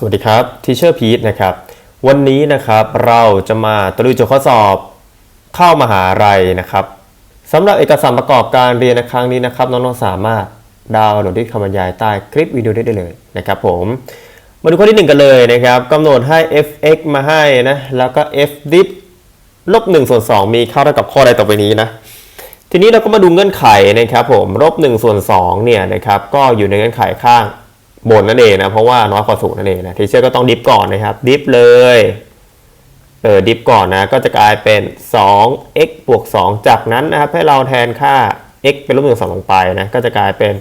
สวัสดีครับทีเชอร์พีทนะครับ วันนี้นะครับเราจะมาตะลุยโจทย์ข้อสอบเข้ามหาลัยนะครับสำหรับเอกสารประกอบการเรียนในครั้งนี้นะครับน้องๆสามารถดาวน์โหลดที่คำบรรยายใต้คลิปวิดีโอได้เลยนะครับผมมาดูข้อที่หนึ่งกันเลยนะครับกำหนดให้ fx มาให้นะแล้วก็ f dip ลบ1ส่วน2มีเข้าเท่ากับข้อใดต่อไปนี้นะทีนี้เราก็มาดูเงื่อนไขนะครับผมลบ1ส่วน2เนี่ยนะครับก็อยู่ในเงื่อนไขข้าง บนนั่นเองนะ เพราะว่าน้อยกว่าศูนย์นั่นเองนะทีเชอร์ก็ต้องดิฟก่อนนะครับ ดิฟเลย เออดิฟก่อนนะ ก็จะกลายเป็น 2x บวก 2 จากนั้นนะครับ ให้เราแทนค่า x เป็นลบ1ส่วน2ลงไปนะ ก็จะกลายเป็น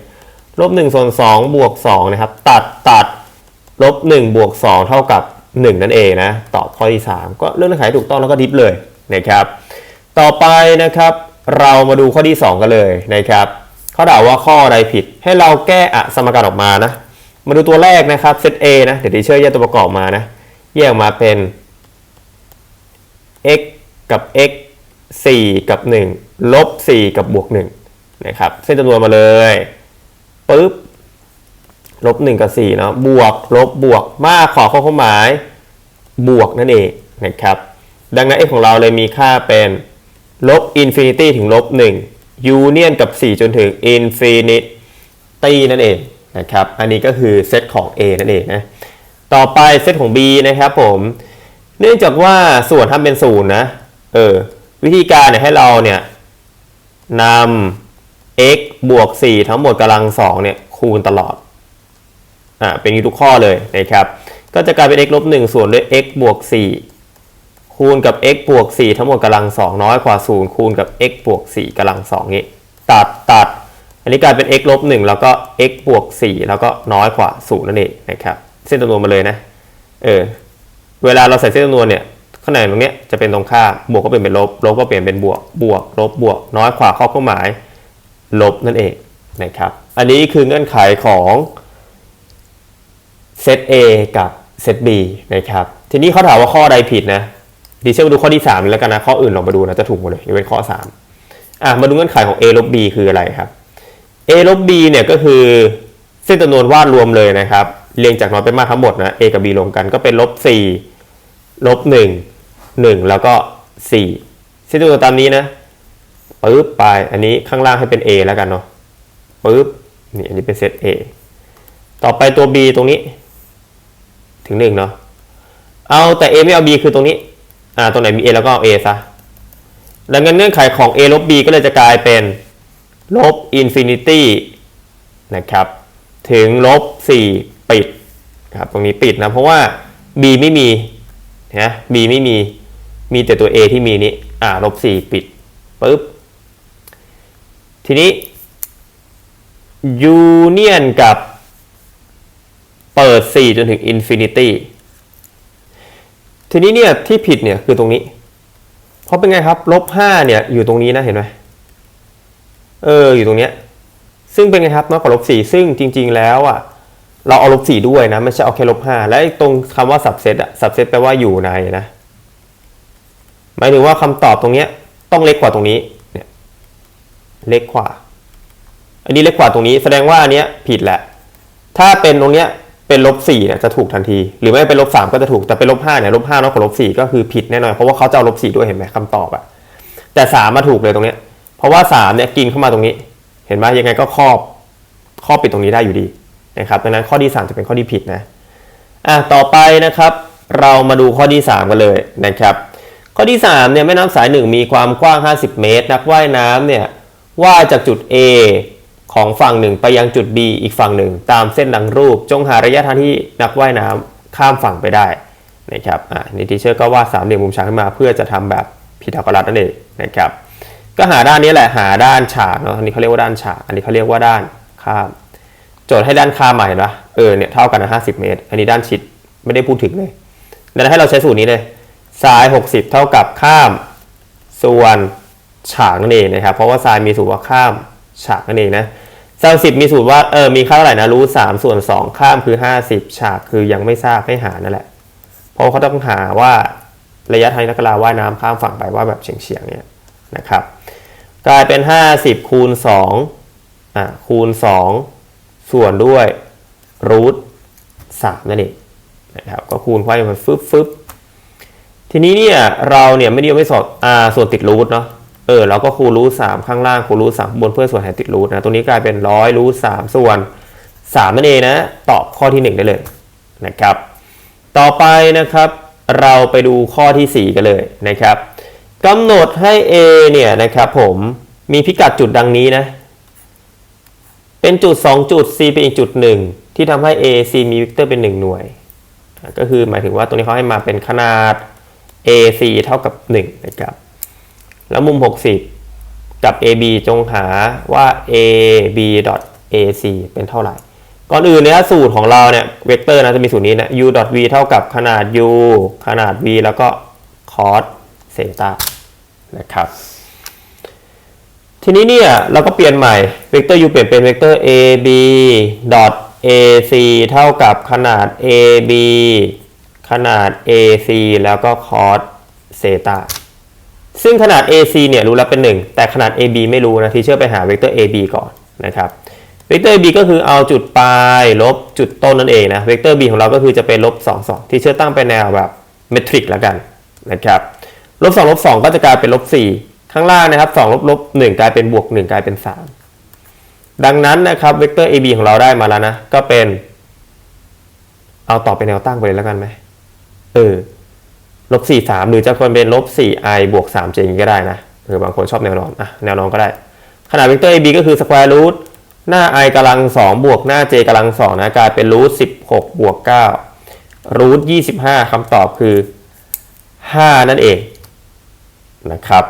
ลบ1ส่วน2บวก2นะครับ ตัดตัดลบ1บวก2เท่ากับ1นั่นเองนะ ตอบข้อที่3ก็เรื่องเงื่อนไขถูกต้องแล้วก็ดิฟเลยนะครับ ต่อไปนะครับ เรามาดูข้อที่2กันเลยนะครับเขาถามว่าข้อใดผิดให้เราแก้อะสมการออกมานะ มาดูตัวแรกนะครับเซต A นะเดี๋ยวทีเชอร์แยกตัวประกอบมานะแยกออกมาเป็น x กับ x 4 กับ 1 ลบ 4 กับบวก1นะครับเส้นจำนวนมาเลยปึ๊บลบ 1 กับ4เนาะบวกลบบวกมากขอข้อความหมาย บวกนั่นเองนะครับดังนั้น x ของเราเลยมีค่าเป็นลบอินฟินิตี้ถึงลบ1ยูเนียนกับ 4 จนถึงอินฟินิตี้นั่นเอง นะครับ อันนี้ก็คือเซตของ A นั่นเองนะ ต่อไปเซตของ B นะครับผม เนื่องจากว่าส่วนทำเป็นศูนย์นะ เออ วิธีการเนี่ยให้เราเนี่ยนำ x บวก 4 ทั้งหมดกำลัง2เนี่ยคูณตลอด อ่า เป็นทุกข้อเลยนะครับ ก็จะกลายเป็น x ลบ1ส่วนด้วย x บวก 4 คูณกับ x บวก 4 ทั้งหมดกำลัง2น้อยกว่า 0 คูณกับ x บวก 4กำลัง2นี้ ตัดตัด อันนี้กลายเป็น x ลบ1แล้วก็ x บวก4แล้วก็น้อยกว่า0นั่นเองนะครับ เส้นจำนวนมาเลยนะ เออ เวลาเราใส่เส้นจำนวนเนี่ยข้างในตรงเนี้ยจะเป็นตรงข้าม บวกก็เปลี่ยนเป็นลบ ลบก็เปลี่ยนเป็นบวก บวก ลบ บวก น้อยกว่าข้อเครื่องหมาย ลบนั่นเองนะครับ อันนี้คือเงื่อนไขของเซต A กับเซต B นะครับ ทีนี้เขาถามว่าข้อใดผิดนะดีเชลมาดูข้อที่3แล้วกันนะ ข้ออื่นลองมาดูนะจะถูกหมดเลยยกเว้นข้อ 3 อะ มาดูเงื่อนไขของ A ลบ B คืออะไรครับ A ลบ B เนี่ยก็คือเส้นจำนวนวาดรวมเลยนะครับ เรียงจากน้อยไปมากทั้งหมดนะ A กับ B รวมกันก็เป็นลบ4ลบ1 1 แล้วก็ 4 เส้นจำนวนตามนี้นะปึ๊บไปอันนี้ข้างล่างให้เป็น A แล้วกันเนาะปึ๊บนี่อันนี้เป็นเซต A ต่อไปตัว B ตรงนี้ ถึง 1 เนาะเอาแต่ A ไม่เอา B คือตรงนี้อ่าตรงไหนมี A แล้วก็เอา A ซะดังนั้นเงื่อนไขของ A ลบ B ก็เลยจะกลายเป็น ลบอินฟินิตี้นะครับถึงลบ4ปิดครับตรงนี้ปิดนะ เพราะว่า b ไม่มีนะ b ไม่มี มีแต่ตัว a ที่มีนี้อ่าลบ4ปิดปุ๊บ ทีนี้ยูเนียนกับเปิด 4 จนถึงอินฟินิตี้ทีนี้เนี่ยที่ผิดเนี่ยคือตรงนี้ เพราะเป็นไงครับลบ5เนี่ยอยู่ตรงนี้นะเห็นไหม เอออยู่ตรงเนี้ยซึ่งเป็นไงครับน้อยกว่าลบสี่ซึ่งจริง ๆ แล้วอะเราเอาลบสี่ด้วยนะไม่ใช่เอาแค่ลบห้าและตรงคำว่าสับเซตอะสับเซตแปลว่าอยู่ในนะหมายถึงว่าคำตอบตรงเนี้ยต้องเล็กกว่าตรงนี้เนี่ยเล็กกว่า อันนี้เล็กกว่าตรงนี้ แสดงว่าอันเนี้ยผิดแหละ ถ้าเป็นตรงเนี้ยเป็นลบสี่เนี่ยจะถูกทันที หรือไม่เป็นลบสามก็จะถูกแต่เป็นลบห้าเนี่ยลบห้าน้อยกว่าลบสี่ก็คือผิดแน่นอนเพราะว่าเขาจะเอาลบสี่ด้วยเห็นไหมคำตอบอะแต่สามมาถูกเลยตรงเนี้ย เพราะว่า3เนี่ยกินเข้ามาตรงนี้ เห็นไหมยังไงก็ครอบครอบปิดตรงนี้ได้อยู่ดีนะครับดังนั้นข้อที่ 3 จะเป็นข้อที่ผิดนะอะต่อไปนะครับ เรามาดูข้อที่ 3 กันเลยนะครับ ข้อที่3เนี่ยแม่น้ำสาย 1 มีความกว้าง 50 เมตร นักว่ายน้ำเนี่ยว่ายจากจุด A ของฝั่งหนึ่งไปยังจุด B อีกฝั่งหนึ่งตามเส้นดังรูป จงหาระยะทางที่นักว่ายน้ำข้ามฝั่งไปได้นะครับอะนี่ทีเชอร์ก็วาดสามเหลี่ยมมุมฉากขึ้นมาเพื่อจะทำแบบพีทาโกรัสนั่นเองนะครับ ก็หาด้านนี้แหละหาด้านฉากเนาะอันนี้เขาเรียกว่าด้านฉาก อันนี้เขาเรียกว่าด้านข้ามโจทย์ให้ด้านข้ามมาเห็นปะเออเนี่ยเท่ากันนะห้าสิบเมตร อันนี้ด้านชิดไม่ได้พูดถึงเลย แล้วให้เราใช้สูตรนี้เลยซ้าย 60 เท่ากับข้าม ส่วนฉากนั่นเองนะครับ เพราะว่าซ้ายมีสูตรว่าข้ามฉากนั่นเองนะซาวสิบมีสูตรว่าเออมีค่าเท่าไหร่นะรู้ 3 ส่วน 2 ข้ามคือ 50 ฉากคือยังไม่ทราบให้หานั่นแหละ เพราะเขาต้องหาว่าระยะทางนักกีฬาว่ายน้ำข้ามฝั่งไปว่าแบบเฉียงๆเนี่ยนะครับ กลายเป็น 50 คูณ2อะคูณ 2 ส่วนด้วยรูท3นั่นเองนะครับก็คูณไว้มันฟึบฟึบทีนี้เนี่ยเราเนี่ยไม่ได้ไม่สอบอ่าส่วนติดรูทเนาะเออเราก็คูณรูทสามข้างล่างคูณรูทสามบนเพื่อส่วนแทนติดรูทนะตัวนี้กลายเป็นร้อยรูทสามส่วนสามนั่นเองนะตอบข้อที่หนึ่งได้เลยนะครับ ต่อไปนะครับ เราไปดูข้อทีสี่4 กันเลยนะครับ กำหนดให้ A เนี่ยนะครับผมมีพิกัดจุดดังนี้นะ เป็นจุด 2 จุด C เป็นอีกจุดหนึ่งที่ทำให้ A C มีวิกเตอร์เป็น 1 หน่วยอะก็คือหมายถึงว่าตัวนี้เขาให้มาเป็นขนาด AC เท่ากับ 1 นะครับ แล้วมุม 60 กับ AB จงหาว่า AB AC เป็นเท่าไหร่ ก่อนอื่นเนี่ยสูตรของเราเนี่ยเวกเตอร์นะจะมีสูตรนี้นะ u v เท่ากับขนาด u ขนาด v แล้วก็ cos เซตานะครับทีนี้เนี่ยเราก็เปลี่ยนใหม่เวกเตอร์ u เปลี่ยนเป็นเวกเตอร์ ab ac เท่ากับขนาด ab ขนาด ac แล้วก็ cos เซตาซึ่งขนาด ac เนี่ยรู้แล้วเป็น 1 แต่ขนาด ab ไม่รู้นะที่เชื่อไปหาเวกเตอร์ ab ก่อนนะครับเวกเตอร์ b ก็คือเอาจุดปลายลบจุดต้นนั่นเองนะเวกเตอร์ b ของเราก็คือจะเป็นลบ2 2 ที่เชื่อตั้งเป็นแนวแบบเมทริกแล้วกันนะครับ ลบ2ลบ2ก็จะกลายเป็นลบ4ข้างล่างนะครับ2ลบลบ1กลายเป็นบวก1กลายเป็น3ดังนั้นนะครับเวกเตอร์ ab ของเราได้มาแล้วนะ ก็เป็น เอาต่อเป็นแนวตั้งไปเลยแล้วกันไหมเออลบ4 3หรือจะควรเป็นลบ4 i บวก3 j อย่างก็ได้นะเออบางคนชอบแนวนอนอะแนวนอนก็ได้ ขนาดเวกเตอร์ ab ก็คือ square root หน้า i กำลัง2บวกหน้า j กำลัง2นะกลายเป็นรูท16บหกบวก9รูท25คำตอบคือ5นั่นเอง นะครับ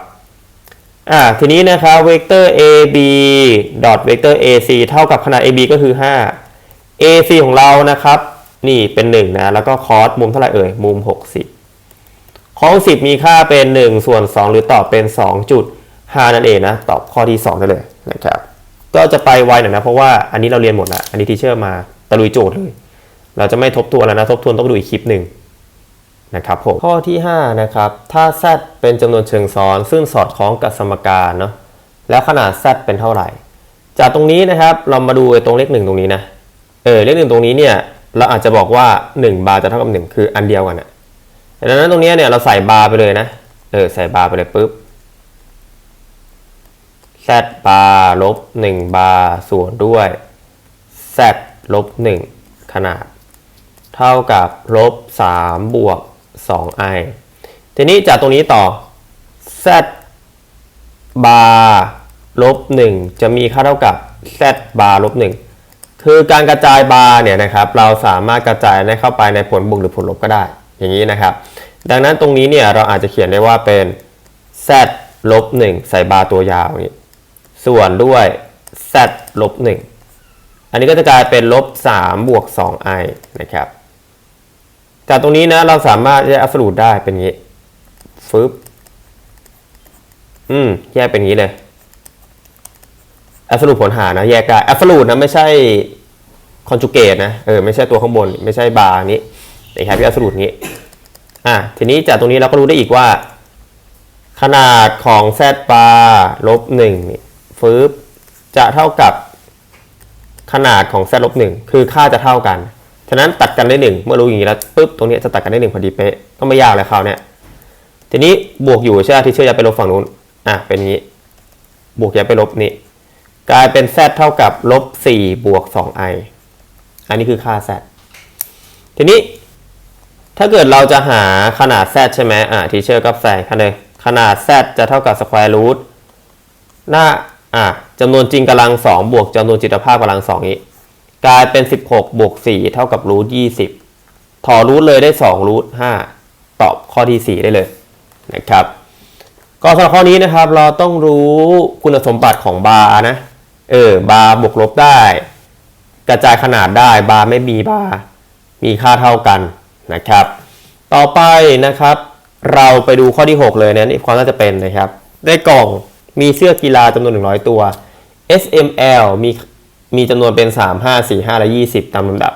อ่าทีนี้นะครับเวกเตอร์ ab ดอทเวกเตอร์ ac เท่ากับขนาด ab ก็คือ 5 ac ของเรานะครับ นี่เป็น 1 นะ แล้วก็คอสมุมเท่าไหร่เอ่ย มุม 60 ของ 10 มีค่าเป็น 1 ส่วน 2 หรือตอบเป็น 2.5 นั่นเองนะ ตอบข้อที่ 2 ได้เลยนะครับ ก็จะไปไวหน่อยนะ เพราะว่าอันนี้เราเรียนหมดล้วอันนี้ทีเชอร์มาตะลุยโจทย์เลย เราจะไม่ทบทวนแล้วนะ ทบทวนต้องดูอีกคลิปหนึ่ง นะครับผมข้อที่5นะครับถ้า z เป็นจำนวนเชิงซ้อน ซึ่งสอดคล้องกับสมการเนาะแล้วขนาด z เป็นเท่าไหร่ จากตรงนี้นะครับเรามาดูไอ้ตรงเลขหนึ่งตรงนี้นะเออเลขหนึ่งตรงนี้เนี่ยเราอาจจะบอกว่า 1 บาร์จะเท่ากับ 1 คืออันเดียวกันอะดังนั้นตรงเนี้ยเนี่ยเราใส่บาร์ไปเลยนะเออใส่บาร์ไปเลยปุ๊บ z บาร์ลบ1บาร์ส่วนด้วย z ลบ1ขนาด เท่ากับลบ3บวก 2i ทีนี้จากตรงนี้ต่อ z บาร์ลบ1จะมีค่าเท่ากับ z บาร์ลบ1คือการกระจายบาร์เนี่ยนะครับเราสามารถกระจายได้เข้าไปในผลบวกหรือผลลบก็ได้อย่างนี้นะครับ ดังนั้นตรงนี้เนี่ยเราอาจจะเขียนได้ว่าเป็น z ลบ1ใส่บาร์ตัวยาวนี้ส่วนด้วย z ลบ1อันนี้ก็จะกลายเป็นลบ3บวก 2i นะครับ จากตรงนี้นะเราสามารถแยกอัสรูดได้เป็นงี้ฟึบอืมแยกเป็นงี้เลยอัสรูดผลหารนะแยกได้อัสรูดนะไม่ใช่คอนจูเกตนะเออไม่ใช่ตัวข้างบน ไม่ใช่บาร์นี้นะครับที่อัสรูดนี้อะทีนี้จากตรงนี้เราก็รู้ได้อีกว่า ขนาดของ z บาร์ลบหนึ่งฟืบจะเท่ากับขนาดของ z ลบหนึ่งคือค่าจะเท่ากัน ฉะนั้นตัดกันได้หนึ่งเมื่อรู้อย่างนี้แล้วปุ๊บตรงนี้จะตัดกันได้หนึ่งพอดีเป๊ะก็ไม่ยากเลยคราวเนี้ยทีนี้บวกอยู่ใช่ไหมที่เชื่อย้าไปลบฝั่งนู้นอะเป็นอย่างนี้ บวกย้ายไปลบนี่กลายเป็น z เท่ากับลบสี่บวก 2i อันนี้คือค่า z ทีนี้ถ้าเกิดเราจะหาขนาด z ใช่ไหมอะทีเชอร์ก็ใส่ค่ะเลยขนาด z จะเท่ากับ square root หน้าอะจำนวนจริงกำลัง 2 บวกจำนวนจิตภาพกำลัง2นี้ กลายเป็น 16 บวก 4 เท่ากับรูท20 ถอรูทเลยได้2รูท5ตอบข้อที่ 4 ได้เลยนะครับ ก็สำหรับข้อนี้นะครับ เราต้องรู้คุณสมบัติของบาร์นะ เออ บาร์บวกลบได้ กระจายขนาดได้ บาร์ไม่มีบาร์ มีค่าเท่ากันนะครับ ต่อไปนะครับ เราไปดูข้อที่ 6 เลยนะนี่ความน่าจะเป็นนะครับ ได้กล่อง มีเสื้อกีฬาจำนวน 100 ตัว S M L มี มีจำนวนเป็น 3 5 4 5 และ 20 ตามลำดับ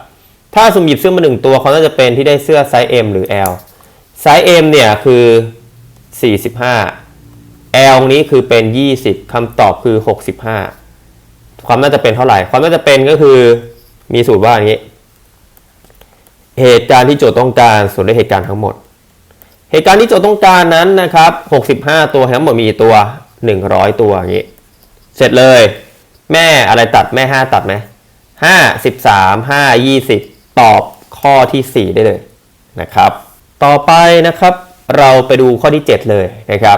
ถ้าสุ่มหยิบเสื้อมา1ตัวเขาน่าจะเป็นที่ได้เสื้อไซส์ M หรือ L ไซส์ M เนี่ยคือ 45 L นี้คือเป็น 20คำตอบคือ 65 ความน่าจะเป็นเท่าไหร่ ความน่าจะเป็นก็คือมีสูตรว่าอย่างนี้ เหตุการณ์ที่โจทย์ต้องการส่วนด้วยเหตุการณ์ทั้งหมด เหตุการณ์ที่โจทย์ต้องการนั้นนะครับ 65 ตัวทั้งหมดมีตัว 100 ตัวอย่างนี้ เสร็จเลย แม่อะไรตัดแม่5ตัดไหม5 13 5 20ตอบข้อทีสี่4ได้เลยนะครับ ต่อไปนะครับเราไปดูข้อที่ 7 เลยนะครับ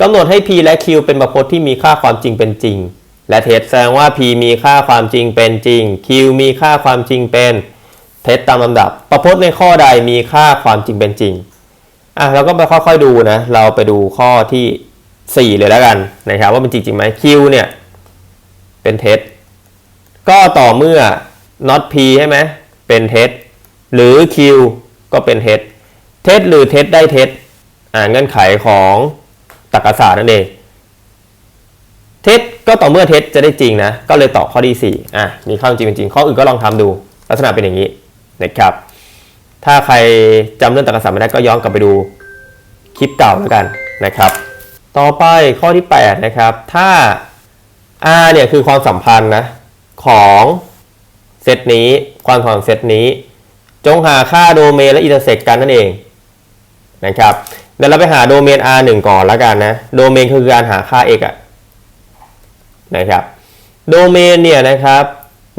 กำหนดให้ p และ q เป็นประพจน์ที่มีค่าความจริงเป็นจริง และเท็จแสดงว่า p มีค่าความจริงเป็นจริง q มีค่าความจริงเป็นเท็จตามลำดับ ประพจน์ในข้อใดมีค่าความจริงเป็นจริงอะเราก็ไปค่อยๆดูนะเราไปดูข้อทีสี่4 เลยแล้วกันนะครับ ว่าเป็นจริงจริงไหม q เนี่ย เป็นเท็จ ก็ต่อเมื่อ not p ใช่ไหมเป็นเท็จ หรือ q ก็เป็นเท็จ เท็จหรือเท็จได้เท็จ อ่าเงื่อนไขของตรรกศาสตร์นั่นเอง เท็จก็ต่อเมื่อเท็จจะได้จริงนะ ก็เลยตอบข้อที่4อะ มีข้อจริงเป็นจริง ข้ออื่นก็ลองทำดู ลักษณะเป็นอย่างนี้นะครับ ถ้าใครจำเรื่องตรรกศาสตร์ไม่ได้ก็ย้อนกลับไปดูคลิปเก่าแล้วกันนะครับ ต่อไปข้อที่ 8 นะครับ ถ้า R เนี่ยคือความสัมพันธ์นะของเซตนี้ความสัมพันธ์ของเซตนี้ จงหาค่าโดเมนและอินเตอร์เซกกันนั่นเองนะครับเดี๋ยวเราไปหาโดเมน R1 ก่อนแล้วกันนะโดเมนคือการหาค่า x อะนะครับโดเมนเนี่ยนะครับ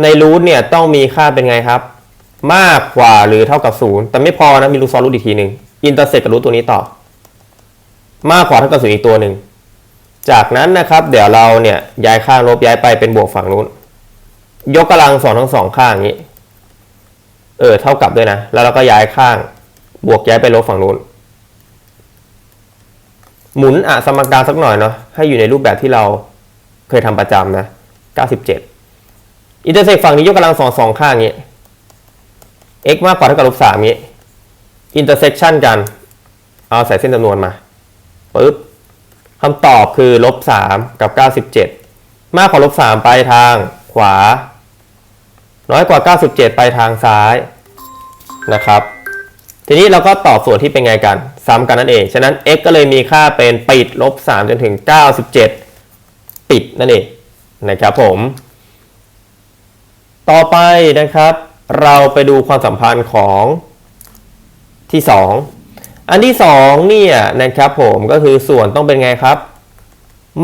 ในรูทเนี่ยต้องมีค่าเป็นไงครับ มากกว่าหรือเท่ากับ 0 แต่ไม่พอนะมีรูทซ้อนรูทอีกทีหนึ่งอินเตอร์เซกกับรูทตัวนี้ต่อ มากกว่าเท่ากับ0อีกตัวหนึ่ง จากนั้นนะครับ เดี๋ยวเราเนี่ยย้ายข้างลบย้ายไปเป็นบวกฝั่งนู้น ยกกำลังสองทั้งสองข้างอย่างนี้ เออเท่ากับด้วยนะ แล้วเราก็ย้ายข้าง บวกย้ายไปลบฝั่งนู้น หมุนอะสมการสักหน่อยเนาะให้อยู่ในรูปแบบที่เราเคยทำประจำนะ97อินเตอร์เซกฝั่งนี้ยกกำลังสองสองข้างอย่างนี้ x มากกว่าเท่ากับลบสามอย่างนี้อินเตอร์เซกชันกัน เอาใส่เส้นจำนวนมาปึ๊บ คำตอบคือลบสามกับเก้าสิบเจ็ดมากกว่าลบสามไปทางขวา น้อยกว่า 97 ไปทางซ้ายนะครับ ทีนี้เราก็ตอบส่วนที่เป็นไงกัน ซ้ำกันนั่นเอง ฉะนั้น x ก็เลยมีค่าเป็นปิดลบ3จนถึง 97 ปิดนั่นเองนะครับผม ต่อไปนะครับ เราไปดูความสัมพันธ์ของที่ 2 อันที่2เนี่ยนะครับผมก็คือส่วนต้องเป็นไงครับ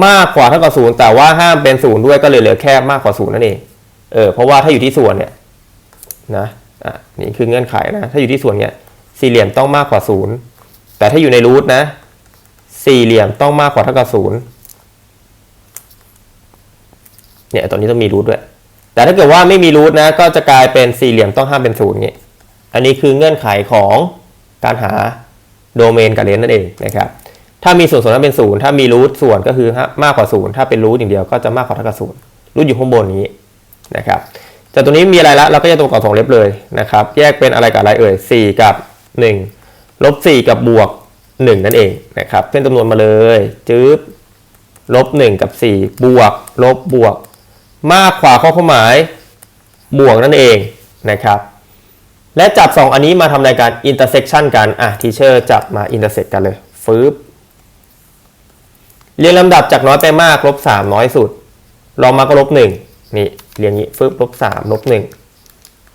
มากกว่าเท่ากับ0แต่ว่าห้ามเป็น0ด้วยก็เลยเหลือแค่มากกว่า0นั่นเองเออเพราะว่าถ้าอยู่ที่ส่วนเนี่ยนะอะนี่คือเงื่อนไขนะถ้าอยู่ที่ส่วนเนี่ยสี่เหลี่ยมต้องมากกว่าศูนย์แต่ถ้าอยู่ในรูทนะ สี่เหลี่ยมต้องมากกว่าเท่ากับศูนย์เนี่ยตอนนี้ต้องมีรูทด้วย แต่ถ้าเกิดว่าไม่มีรูทนะ ก็จะกลายเป็นสี่เหลี่ยมต้องห้ามเป็นศูนย์เงี้ยอันนี้คือเงื่อนไขของการหา โดเมนกับเลนนั่นเองนะครับถ้ามีส่วนส่วนนั้นเป็นศูนย์ถ้ามีรูทส่วนก็คือมากกว่าศูนย์ถ้าเป็นรูทอย่างเดียวก็จะมากกว่าเท่ากับศูนย์รูทอยู่ข้างบนนี้นะครับแต่ตัวนี้มีอะไรละเราก็จะตรงกับสองเล็บเลยนะครับแยกเป็นอะไรกับอะไรเอ่ย4 กับ 1 ลบ 4 กับบวก 1 นั่นเองนะครับเส้นจำนวนมาเลยจื๊บลบ 1 กับ 4 บวก ลบบวก มากขวาข้อความหมายบวกนั่นเองนะครับ และจับ 2 อันนี้มาทำรายการ intersection กัน อะทีเชอร์จับมา intersect กันเลยฟืบเรียงลำดับจากน้อยไปมากลบ3น้อยสุดลองมาก็ลบ1นี่เรียงนี้ฟึบลบสามลบหนึ่ง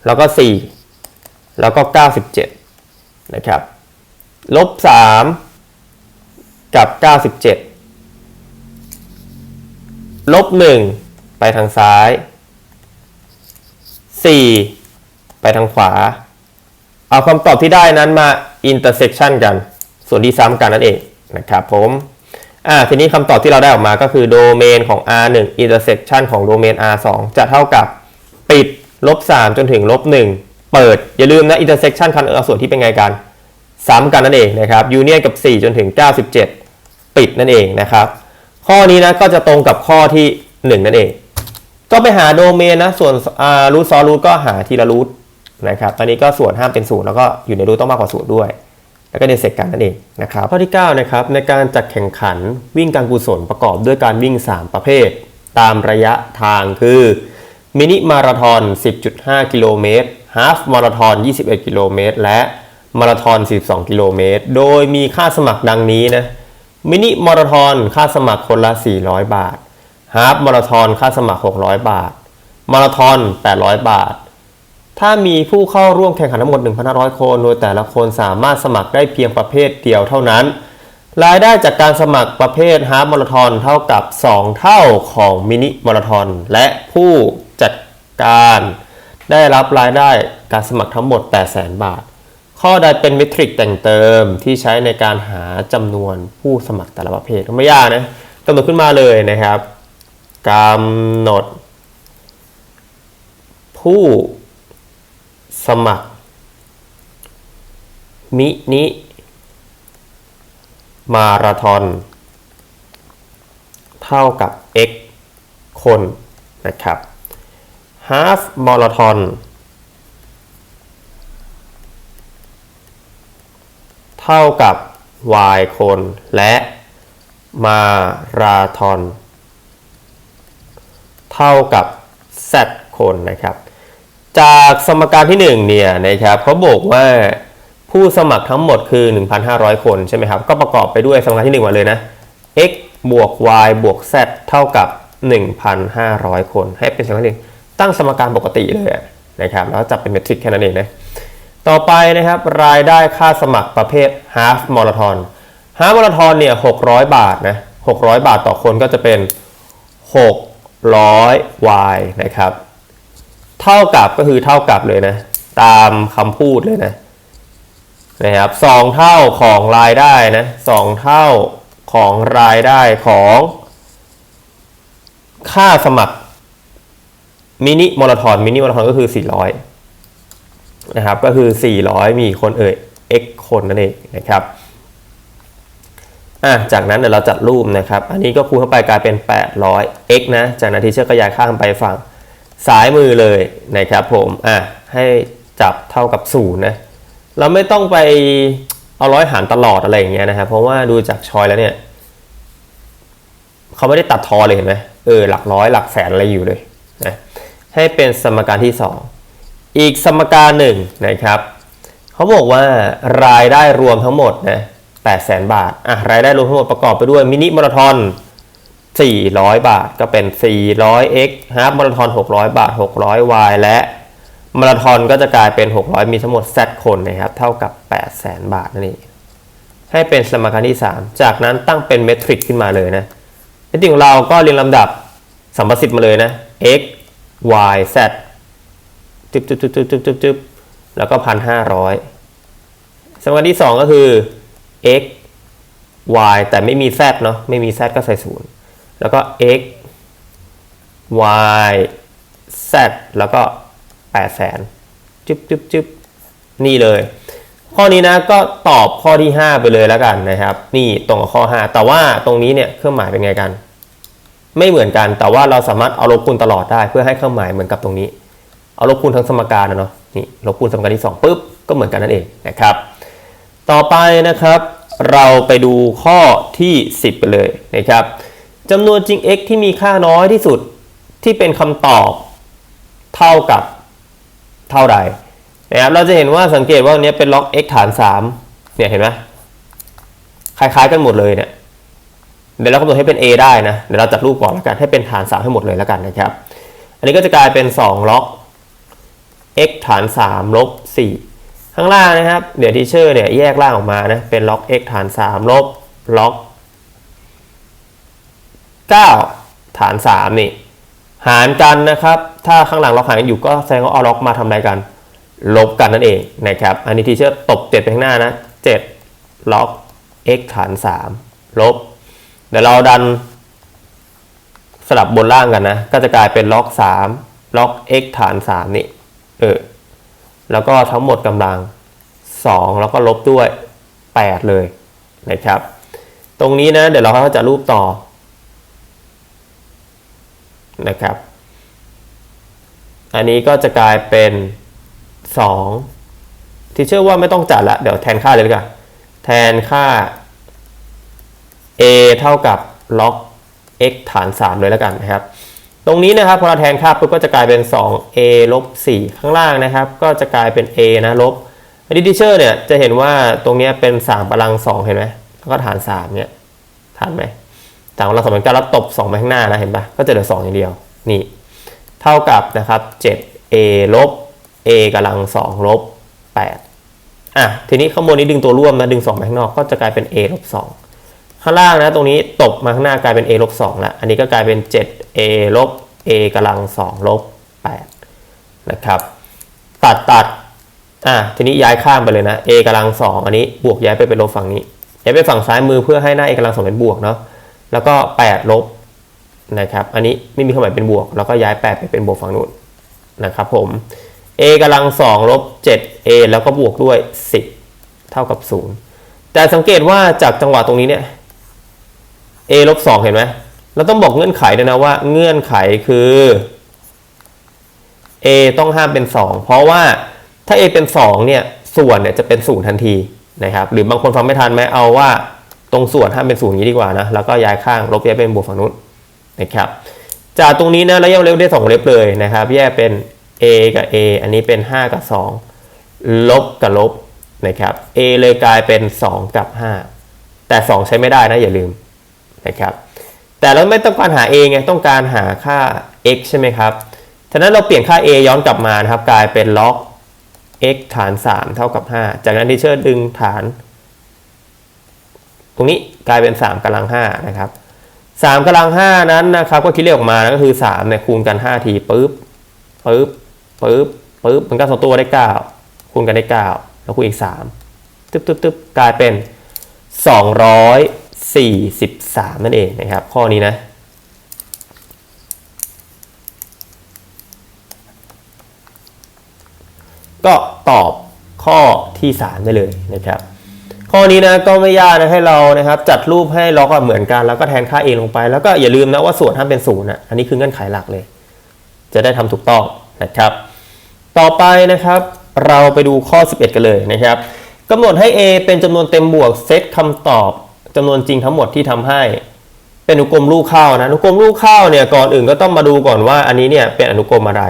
แล้วก็สี่แล้วก็เก้าสิบเจ็ดนะครับ ลบสามกับเก้าสิบเจ็ดลบหนึ่งไปทางซ้ายสี่ไปทางขวา เอาคำตอบที่ได้นั้นมา intersection กัน ส่วนที่ซ้ำกันนั่นเองนะครับผมอ่าทีนี้คำตอบที่เราได้ออกมาก็คือโดเมนของ R1 intersection ของโดเมน R2 จะเท่ากับปิดลบ3จนถึงลบ1เปิด อย่าลืมนะ intersection คันเอาส่วนที่เป็นไงกัน ซ้ำกันนั่นเองนะครับยูเนียนกับ 4 จนถึง 97 ปิดนั่นเองนะครับ ข้อนี้นะก็จะตรงกับข้อที่ 1 นั่นเอง ก็ไปหาโดเมนนะ ส่วนรูทซอรูทก็หาทีละรูท นะครับตอนนี้ก็ส่วนห้ามเป็นศูนย์แล้วก็อยู่ในรูทต้องมากกว่าศูนย์ด้วย แล้วก็เดนเซกกันนั่นเองนะครับข้อที่9นะครับในการจัดแข่งขันวิ่งการกุศลประกอบด้วยการวิ่ง 3 ประเภท ตามระยะทางคือมินิมาราทอน 10.5 กิโลเมตรฮาฟมาราทอน 21 กิโลเมตร และมาราทอน 12 กิโลเมตร โดยมีค่าสมัครดังนี้นะ มินิมาราทอนค่าสมัครคนละ 400 บาท ฮาฟมาราทอนค่าสมัคร 600 บาท มาราทอน 800 บาท ถ้ามีผู้เข้าร่วมแข่งขันทั้งหมด 1,500 คน โดยแต่ละคนสามารถสมัครได้เพียงประเภทเดียวเท่านั้น รายได้จากการสมัครประเภทฮาล์ฟมาราธอนเท่ากับ 2 เท่าของมินิมาราธอนและผู้จัดการได้รับรายได้การสมัครทั้งหมด 800,000 บาท ข้อใดเป็นเมทริกแต่งเติมที่ใช้ในการหาจำนวนผู้สมัครแต่ละประเภทไม่ยากนะกำหนดขึ้นมาเลยนะครับกำหนด ผู้ สมัคร มินิ มาราธอน เท่ากับ x คนนะครับ half marathon เท่ากับ y คนและมาราธอน เท่ากับ z คนนะครับ จากสมการที่ 1 เนี่ยนะครับเขาบอกว่าผู้สมัครทั้งหมดคือ 1,500 คนใช่ไหมครับ ก็ประกอบไปด้วยสมการที่ 1 มาเลยนะ x บวก y บวก z เท่ากับ 1,500 คน ให้เป็นสมการที่หนึ่งตั้งสมการปกติเลยนะครับแล้วจับเป็นเมทริกแค่นั้นเองนะต่อไปนะครับรายได้ค่าสมัครประเภท half marathon half marathon เนี่ย600 บาทนะ600 บาทต่อคนก็จะเป็น 600 y นะครับ เท่ากับก็คือเท่ากับเลยนะ ตามคำพูดเลยนะนะครับสองเท่าของรายได้นะสองเท่าของรายได้ของ ค่าสมัครมินิมาราธอนมินิมาราธอนก็คือ 400นะครับก็คือ 400 มีคนเอ่ย x คนนั่นเองนะครับอะจากนั้นเดี๋ยวเราจัดรูปนะครับ อันนี้ก็คูณเข้าไปกลายเป็น 800 x นะจากนั้นทีเชอร์ก็ย้ายข้างไปฝั่ง ซ้ายมือเลยนะครับผมอะให้จับเท่ากับศูนย์นะเราไม่ต้องไปเอาร้อยหารตลอดอะไรอย่างเงี้ยนะครับ เพราะว่าดูจากชอยแล้วเนี่ยเขาไม่ได้ตัดทอเลยเห็นไหมเออหลักร้อยหลักแสนอะไรอยู่เลยนะให้เป็นสมการที่ 2 อีกสมการหนึ่งนะครับเขาบอกว่ารายได้รวมทั้งหมดนะ8แสนบาทอะรายได้รวมทั้งหมดประกอบไปด้วยมินิมาราธอน 400 บาทก็เป็น 400x ฮาล์ฟมาราธอน 600 บาท 600y และมาราธอนก็จะกลายเป็น 600 มีทั้งหมด z คนนะครับ เท่ากับ 800,000 บาทนั่นเองให้เป็นสมการที่ 3 จากนั้นตั้งเป็นเมทริกขึ้นมาเลยนะเมทริกของเราก็เรียงลำดับสัมประสิทธิ์มาเลยนะ x y z จึ๊บจึ๊บจึ๊บจึ๊บจึ๊บจึ๊บแล้วก็พันห้าร้อยสมการที่ 2 ก็คือ x y แต่ไม่มี z เนาะไม่มี z ก็ใส่ศูนย์ แล้วก็ x y z แล้วก็8แสนจึ๊บจึ๊บจึ๊บนี่เลย ข้อนี้นะก็ตอบข้อที่ 5 ไปเลยแล้วกันนะครับ นี่ตรงกับข้อ 5 แต่ว่าตรงนี้เนี่ยเครื่องหมายเป็นไงกัน ไม่เหมือนกันแต่ว่าเราสามารถเอาลบคูณตลอดได้เพื่อให้เครื่องหมายเหมือนกับตรงนี้ เอาลบคูณทั้งสมการนะเนาะนี่ลบคูณสมการที่2ปุ๊บก็เหมือนกันนั่นเองนะครับ ต่อไปนะครับ เราไปดูข้อที่ 10 ไปเลยนะครับ จำนวนจริง x ที่มีค่าน้อยที่สุดที่เป็นคำตอบเท่ากับเท่าใดนะครับเราจะเห็นว่าสังเกตว่าอันนี้เป็นล็อก x ฐาน 3 เนี่ยเห็นไหมคล้ายๆกันหมดเลยเนี่ยเดี๋ยวเรากำหนดให้เป็น a ได้นะเดี๋ยวเราจัดรูปก่อนแล้วกันให้เป็นฐาน 3 ให้หมดเลยแล้วกันนะครับ อันนี้ก็จะกลายเป็น 2 ล็อก x ฐาน3ลบ4ข้างล่างนะครับ เดี๋ยวทีเชอร์เนี่ยแยกล่างออกมานะเป็นล็อก x ฐาน3ลบล็อก 9 ฐาน 3 นี่ หารกันนะครับ ถ้าข้างหลังล็อกหารกันอยู่ก็แสดงว่าเอาล็อกมาทำอะไรกัน ลบกันนั่นเองนะครับ อันนี้ทีเชอร์ตบ 7 ไปข้างหน้านะ 7 ล็อก x ฐาน 3 ลบ เดี๋ยวเราดันสลับบนล่างกันนะ ก็จะกลายเป็นล็อก 3 ล็อก x ฐาน 3 นี่ เออ แล้วก็ทั้งหมดกำลัง 2 แล้วก็ลบด้วย 8 เลยนะครับ ตรงนี้นะ เดี๋ยวเราก็จะรูปต่อ นะครับ อันนี้ก็จะกลายเป็น 2 ที่เชื่อว่าไม่ต้องจัดละ เดี๋ยวแทนค่าเลยดีกว่าแทนค่า a เท่ากับล็อก x ฐาน 3 เลยแล้วกันนะครับ ตรงนี้นะครับพอเราแทนค่าปุ๊บก็จะกลายเป็น 2a ลบ 4 ข้างล่างนะครับ ก็จะกลายเป็น a นะลบอันนี้ดิเชอร์เนี่ยจะเห็นว่าตรงนี้เป็น 3พลัง 2 เห็นไหมแล้วก็ฐาน 3 เนี่ยฐานไหม ฐานของเราสมการแล้วตบ2ไปข้างหน้านะเห็นปะก็จะเหลือ2อย่างเดียวนี่เท่ากับนะครับ 7a ลบ a กำลังสองลบแปดอะทีนี้ข้างบนนี้ดึงตัวร่วมนะดึงสองไปข้างนอกก็จะกลายเป็น a ลบสองข้างล่างนะตรงนี้ตกมาข้างหน้ากลายเป็น a ลบสองล้วอันนี้ก็กลายเป็น 7a ลบ a กำลังสองลบแปดนะครับตัดตัดอะทีนี้ย้ายข้ามไปเลยนะ a กำลังสองอันนี้บวกย้ายไปเป็นลบฝั่งนี้ย้ายไปฝั่งซ้ายมือเพื่อให้หน้า a กำลังสองเป็นบวกเนาะ แล้วก็8ลบนะครับอันนี้ไม่มีครื่อหมายเป็นบวก แล้วก็ย้าย 8 ไปเป็นบวกฝั่งนู้นนะครับผม a กำลัง2ลบ 7a แล้วก็บวกด้วย 10 เท่ากับ 0 แต่สังเกตว่าจากจังหวะตรงนี้เนี่ย a ลบ2เห็นไหมเราต้องบอกเงื่อนไขด้วยนะว่าเงื่อนไขคือ a ต้องห้ามเป็น 2 เพราะว่าถ้า a เป็น2เนี่ยส่วนเนี่ยจะเป็น 0 ทันทีนะครับหรือบางคนฟังไม่ทันไหมเอาว่า ตรงส่วนห้ามเป็น0อย่างนี้ดีกว่านะแล้วก็ย้ายข้างลบย้ายเป็นบวกฝั่งนู้นนะครับจากตรงนี้นะเราแยกเล็บได้2เล็บเลยนะครับ แยกเป็น a กับ a อันนี้เป็น 5 กับ 2 ลบกับลบนะครับ a เลยกลายเป็น 2 กับ 5 แต่ 2 ใช้ไม่ได้นะอย่าลืมนะครับแต่เราไม่ต้องการหา a ไงต้องการหาค่า x ใช่ไหมครับฉะนั้นเราเปลี่ยนค่า a ย้อนกลับมานะครับ กลายเป็นล็อก x ฐาน 3 เท่ากับ 5 จากนั้นทีเชอร์ดึงฐาน ตรงนี้กลายเป็น 3กำลัง5นะครับ3กำลัง 5 นั้นนะครับ ก็คิดเลขออกมาก็คือ3เนี่ยคูณกัน 5 ทีปุ๊บปุ๊บปุ๊บปุ๊บมันก็สองตัวได้ 9 คูณกันได้ 9 แล้วคูณอีก 3 ตึ๊บตึ๊บตึ๊บกลายเป็น 243 นั่นเองนะครับ ข้อนี้นะก็ตอบข้อที่ 3 ได้เลยนะครับ ข้อนี้นะก็ไม่ยากนะให้เรานะครับจัดรูปให้ล็อกเหมือนกัน แล้วก็แทนค่า a ลงไป แล้วก็อย่าลืมนะว่าส่วนห้ามเป็นศูนย์นะอันนี้คือเงื่อนไขหลักเลย จะได้ทำถูกต้องนะครับ ต่อไปนะครับ เราไปดูข้อ 11 กันเลยนะครับกำหนดให้ a เป็นจำนวนเต็มบวกเซตคำตอบจำนวนจริงทั้งหมดที่ทำให้ เป็นอนุกรมลูกข้าวนะอนุกรมลูกข้าวเนี่ยก่อนอื่นก็ต้องมาดูก่อนว่าอันนี้เนี่ยเป็นอนุกรมอะไร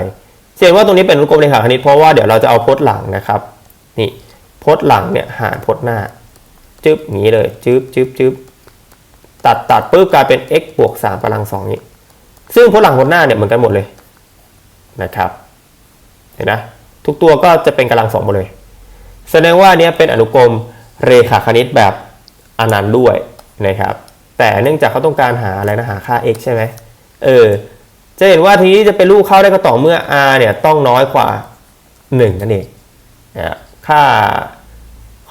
เสียว่าตรงนี้เป็นอนุกรมเลขาคณิตเพราะว่าเดี๋ยวเราจะเอาพจน์หลังนะครับนี่พจน์หลังเนี่ยหารพจน์หน้า จึ๊บอย่างนี้เลยจึ๊บจึ๊บจึ๊บตัดตัดปุ๊บกลายเป็น x บวก3กำลังสองนี้ ซึ่งพลังพจน์หน้าเนี่ยเหมือนกันหมดเลยนะครับ เห็นนะ ทุกตัวก็จะเป็นกำลังสองหมดเลย แสดงว่าเนี้ยเป็นอนุกรมเรขาคณิตแบบอนันต์ด้วยนะครับ แต่เนื่องจากเขาต้องการหาอะไรนะหาค่า x ใช่ไหมเออ จะเห็นว่าทีนี้จะเป็นลูกเข้าได้ก็ต่อเมื่อ r เนี่ยต้องน้อยกว่า1นั่นเองค่า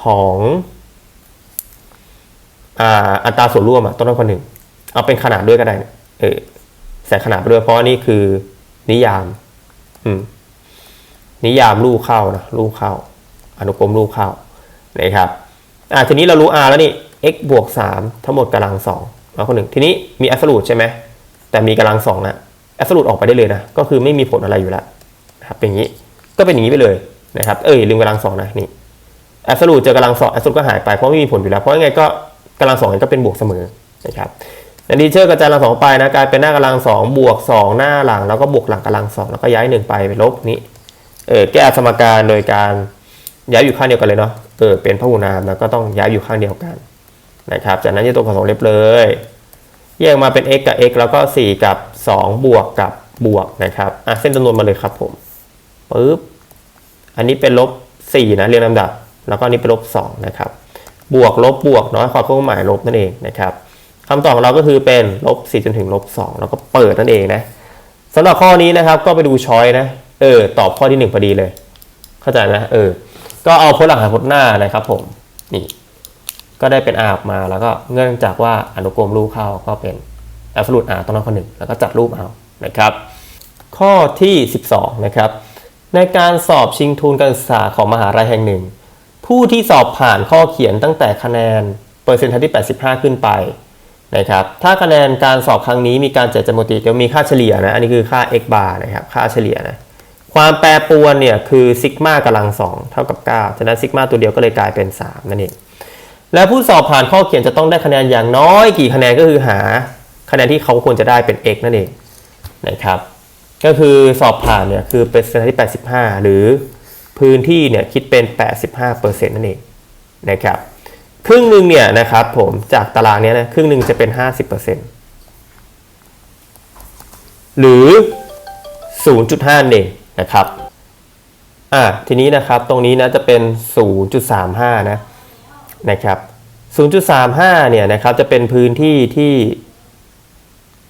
ของ อ่าอัตราส่วนร่วมต้องน้อยกว่าหนึ่งเอาเป็นขนาดด้วยก็ได้เออใส่ขนาดไปด้วยเพราะว่านี่คือ นิยาม อืม นิยามลูกเข้านะลูกเข้า อนุกรมลูกเข้านะครับ อ่าทีนี้เรารู้ r แล้วนี่ x บวก 3 ทั้งหมดกำลัง2แล้วคนหนึ่งทีนี้มี absolute ใช่ไหมแต่มีกำลัง2นะ absolute ออกไปได้เลยนะก็คือไม่มีผลอะไรอยู่แล้วนะครับเป็นอย่างนี้ก็เป็นอย่างนี้ไปเลยนะครับ เอ้ยลืมกำลัง2นะนี่ absolute เจอกำลัง2 absolute ก็หายไปเพราะไม่มีผลอยู่แล้วเพราะยังไงก็ กำลัง2ก็เป็นบวกเสมอนะครับอันนี้เชื่อกระจายกำลังสองไปนะกลายเป็นหน้ากำลังสองบวกสองหน้าหลัง แล้วก็บวกหลังกำลังสองแล้วก็ย้ายหนึ่งไปไปลบนี้เออแก้สมการโดยการย้ายอยู่ข้างเดียวกันเลยเนาะเออเป็นพหุนามแล้วก็ต้องย้ายอยู่ข้างเดียวกันนะครับจากนั้นจะตัวของสองเล็บเลยแยกมาเป็น x กับ x แล้วก็ 4 กับ 2 บวกกับบวกนะครับอะเส้นจำนวนมาเลยครับผมปึ๊บอันนี้เป็นลบ4นะเรียงลำดับ แล้วก็อันนี้เป็นลบ2นะครับ บวกลบบวกน้อยความเครื่องหมายลบนั่นเองนะครับคำตอบของเราก็คือเป็นลบ4จนถึงลบ2แล้วก็เปิดนั่นเองนะสำหรับข้อนี้นะครับก็ไปดูช้อยนะเออตอบข้อที่หนึ่งพอดีเลย เข้าใจนะเออ ก็เอาพจน์หลังหารพจน์หน้านะครับผมนี่ก็ได้เป็นอาออกมาแล้วก็เนื่องจากว่าอนุกรมรูปเข้าก็เป็น absolute r ต้องน้อยกว่าหนึ่งแล้วก็จัดรูปเอานะครับ ข้อที่ 12 นะครับ ในการสอบชิงทุนการศึกษาของมหาลัยแห่งหนึ่ง ผู้ที่สอบผ่านข้อเขียนตั้งแต่คะแนนเปอร์เซ็นต์ที่ 85 ขึ้นไปนะครับถ้าคะแนนการสอบครั้งนี้มีการแจกจำนวนติเดี๋ยวมีค่าเฉลี่ยนะอันนี้คือค่า x bar นะครับค่าเฉลี่ยนะความแปรปรวนเนี่ยคือซิกมากำลังสองเท่ากับ 9 ฉะนั้นซิกมาตัวเดียวก็เลยกลายเป็น 3 นั่นเองแล้วผู้สอบผ่านข้อเขียนจะต้องได้คะแนนอย่างน้อยกี่คะแนนก็คือหาคะแนนที่เขาควรจะได้เป็น x นั่นเองนะครับก็คือสอบผ่านเนี่ยคือเป็นเปอร์เซ็นต์ที่ 85 หรือ พื้นที่เนี่ยคิดเป็น 85%นั่นเองนะครับครึ่งหนึ่งเนี่ยนะครับผมจากตารางเนี้ยนะครึ่งหนึ่งจะเป็น 50%หรือ 0.5เองนะครับอ่าทีนี้นะครับตรงนี้นะจะเป็น 0.35 นะนะครับ0.35เนี่ยนะครับจะเป็นพื้นที่ที่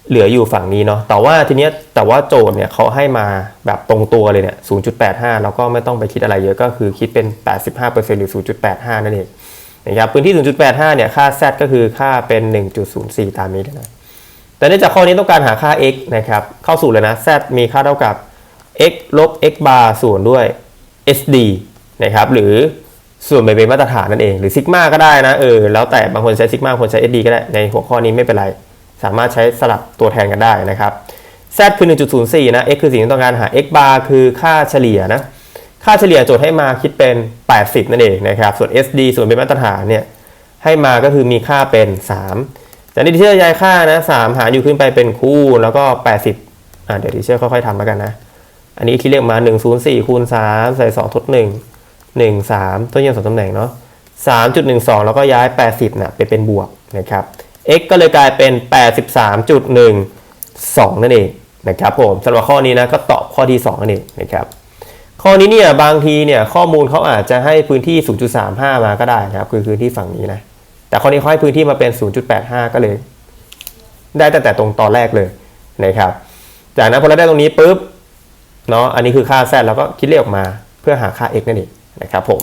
เหลืออยู่ฝั่งนี้เนาะแต่ว่าทีเนี้ยแต่ว่าโจทย์เนี่ยเขาให้มาแบบตรงตัวเลยเนี่ย 0.85 แล้วก็ไม่ต้องไปคิดอะไรเยอะก็คือคิดเป็น 85%หรือ 0.85 นั่นเองนะครับพื้นที่ 0.85 เนี่ย ค่า z ก็คือค่าเป็น 1.04 ตามนี้นะแต่เนื่องจากข้อนี้ต้องการหาค่า x นะครับ เข้าสู่เลยนะ z มีค่าเท่ากับ x ลบ x bar ส่วนด้วย sd นะครับหรือส่วนไปเป็นมาตรฐานนั่นเอง หรือซิกมาก็ได้นะเออแล้วแต่บางคนใช้ซิกมาบางคนใช้ sd ก็ได้ในหัวข้อนี้ไม่เป็นไร สามารถใช้สลับตัวแทนกันได้นะครับ z คือ 1.04 นะ x คือสิ่งที่ต้องการหา x bar คือค่าเฉลี่ยนะ ค่าเฉลี่ยโจทย์ให้มาคิดเป็น 80 นั่นเองนะครับ ส่วน sd ส่วนเป็นมาตรฐานเนี่ยให้มาก็คือมีค่าเป็น 3 แต่นี่ดิเชอร์ย้ายค่านะ 3 หารอยู่ขึ้นไปเป็นคู่แล้วก็ 80 อ่าเดี๋ยวดิเชอร์ค่อยๆทำแล้วกันนะ อันนี้คิดเลขมา 104 คูณ 3 ใส่ 2 ทด 1 1 3ต้นยังสองตำแหน่งเนาะ3.12 แล้วก็ย้าย 80นะไปเป็นบวกนะครับ x ก็เลยกลายเป็น 83.12 นั่นเองนะครับผมสำหรับข้อนี้นะก็ตอบข้อที่ 2 นั่นเองนะครับข้อนี้เนี่ยบางทีเนี่ยข้อมูลเขาอาจจะให้พื้นที่ 0.35 มาก็ได้นะครับคือพื้นที่ฝั่งนี้นะแต่ข้อนี้เขาให้พื้นที่มาเป็น 0.85 ก็เลย ได้แตั้งแต่ตรงตอนแรกเลยนะครับจากนั้นพอเราได้ตรงนี้ปุ๊บเนาะอันนี้คือค่า z แล้วก็คิดเลขออกมาเพื่อหาค่า x นั่นเองนะครับผม